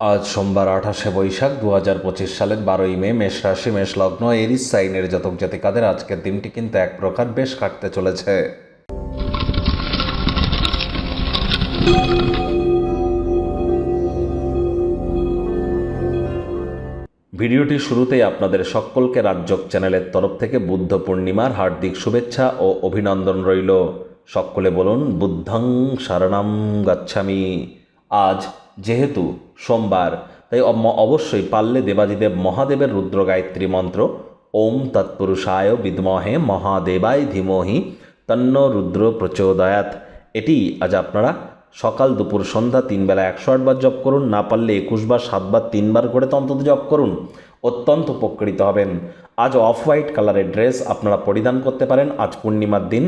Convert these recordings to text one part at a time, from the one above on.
আজ সোমবার আঠাশে বৈশাখ দু হাজার পঁচিশ সালের বারোই মে, মেষ রাশি, মেষ লগ্ন এরিস সাইনের জাতক জাতিকাদের আজকের দিনটি কিন্তু এক প্রকার বেশ কাটতে চলেছে। ভিডিওটি শুরুতেই আপনাদের সকলকে রাজ্যক চ্যানেলের তরফ থেকে বুদ্ধ পূর্ণিমার হার্দিক শুভেচ্ছা ও অভিনন্দন রইল। সকলে বলুন, বুদ্ধং শরণাম গাচ্ছামি। আজ যেহেতু সোমবার, তাই অবশ্যই পারলে দেবাদিদেব মহাদেবের রুদ্র গায়ত্রী মন্ত্র, ওম তৎপুরুষায় বিদ্মহে মহাদেবায় ধীমহি তন্ন রুদ্র প্রচোদয়াত। এটি আজ আপনারা সকাল দুপুর সন্ধ্যা তিনবেলা একশো আটবার জপ করুন, না পারলে একুশ বার সাতবার তিনবার করে তো অন্তত জপ করুন। অত্যন্ত উপকৃত হবেন। আজ অফ হোয়াইট কালারের ড্রেস আপনারা পরিধান করতে পারেন। আজ পূর্ণিমার দিন।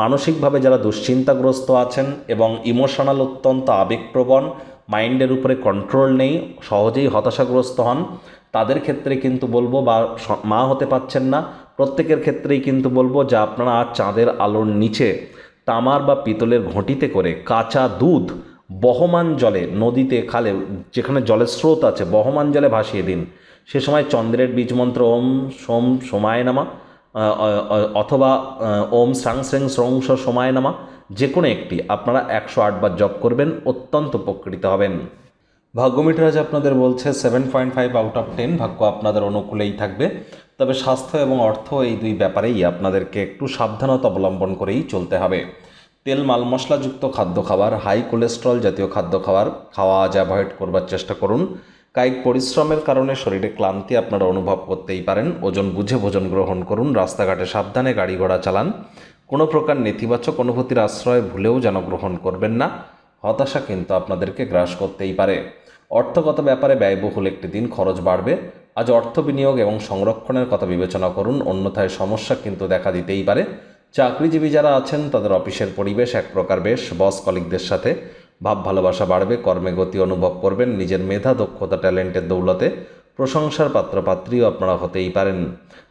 মানসিকভাবে যারা দুশ্চিন্তাগ্রস্ত আছেন এবং ইমোশনাল অত্যন্ত আবেগপ্রবণ মাইন্ডের উপরে কন্ট্রোল নেই, সহজেই হতাশাগ্রস্ত হন। তাদের ক্ষেত্রে কিন্তু বলব বা মা হতে পাচ্ছেন না। প্রত্যেকের ক্ষেত্রেই কিন্তু বলব যে আপনারা চাঁদের আলোর নিচে তামার বা পিতলের ঘটিতে করে কাঁচা দুধ বহমান জলে নদীতে খালে, যেখানে জলের স্রোত আছে, বহমান জলে ভাসিয়ে দিন। সে সময় চন্দ্রের বীজ মন্ত্র ওম সোম সোমায় নামা। অথবা ওম স্রাং স্রেং স্রংস সময় নামা। যে কোনো একটি, আপনারা একশো আটবার জপ করবেন, অত্যন্ত উপকৃত হবেন। ভাগ্যমিটার আজ আপনাদের বলছে seven point five out of ten, ভাগ্য আপনাদের অনুকূলেই থাকবে। তবে স্বাস্থ্য এবং অর্থ এই দুই ব্যাপারেই আপনাদেরকে একটু সাবধানতা অবলম্বন করেই চলতে হবে। তেল, মাল, মশলাযুক্ত খাদ্য খাবার, হাই কোলেস্ট্রল জাতীয় খাদ্য খাবার, খাওয়া আজ অ্যাভয়েড করবার চেষ্টা করুন। কায়িক পরিশ্রমের কারণে শরীরে ক্লান্তি আপনারা অনুভব করতেই পারেন। ওজন বুঝে ভোজন গ্রহণ করুন, রাস্তাঘাটে সাবধানে গাড়ি ঘোড়া চালান। কোনো প্রকার নেতিবাচক অনুভূতির আশ্রয় ভুলেও যেন গ্রহণ করবেন না। হতাশা কিন্তু আপনাদেরকে গ্রাস করতেই পারে। অর্থগত ব্যাপারে ব্যয়বহুল একটি দিন খরচ বাড়বে। আজ অর্থ বিনিয়োগ এবং সংরক্ষণের কথা বিবেচনা করুন, অন্যথায় সমস্যা কিন্তু দেখা দিতেই পারে। চাকরিজীবী যারা আছেন, তাদের অফিসের পরিবেশ এক প্রকার বেশ, বস কলিকদের সাথে ভাব ভালোবাসা বাড়বে, কর্মে গতি অনুভব করবেন, নিজের মেধা, দক্ষতা, ট্যালেন্টের দৌলতে প্রশংসার পাত্রপাত্রীও আপনারা হতেই পারেন।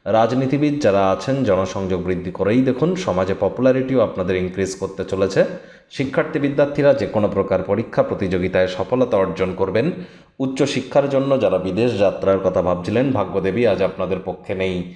রাজনীতিবিদ যারা আছেন, জনসংযোগ বৃদ্ধি করেই দেখুন, সমাজে পপুলারিটিও আপনাদের ইনক্রিজ করতে চলেছে। শিক্ষার্থী বিদ্যার্থীরা যে কোনো প্রকার পরীক্ষা, প্রতিযোগিতায় সফলতা অর্জন করবেন। উচ্চ শিক্ষার জন্য যারা বিদেশ যাত্রার কথা ভাবছিলেন, ভাগ্যদেবী আজ আপনাদের পক্ষে নেই।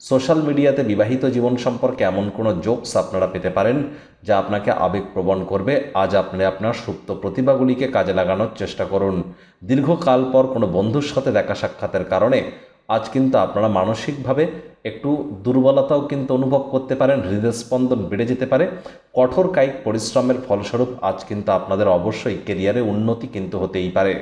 সোশ্যাল মিডিয়াতে বিবাহিত জীবন সম্পর্কে এমন কোনো জোকস আপনারা পেতে পারেন যা আপনাকে আবেগপ্রবণ করবে। আজ আপনি আপনার সুপ্ত প্রতিভাগুলিকে কাজে লাগানোর চেষ্টা করুন। দীর্ঘকাল পর কোনো বন্ধুর সাথে দেখা সাক্ষাতের কারণে আজ কিন্তু আপনারা মানসিকভাবে একটু দুর্বলতাও কিন্তু অনুভব করতে পারেন, হৃদস্পন্দন বেড়ে যেতে পারে। কঠোর কায়িক পরিশ্রমের ফলস্বরূপ আজ কিন্তু আপনাদের অবশ্যই কেরিয়ারে উন্নতি কিন্তু হতেই পারে।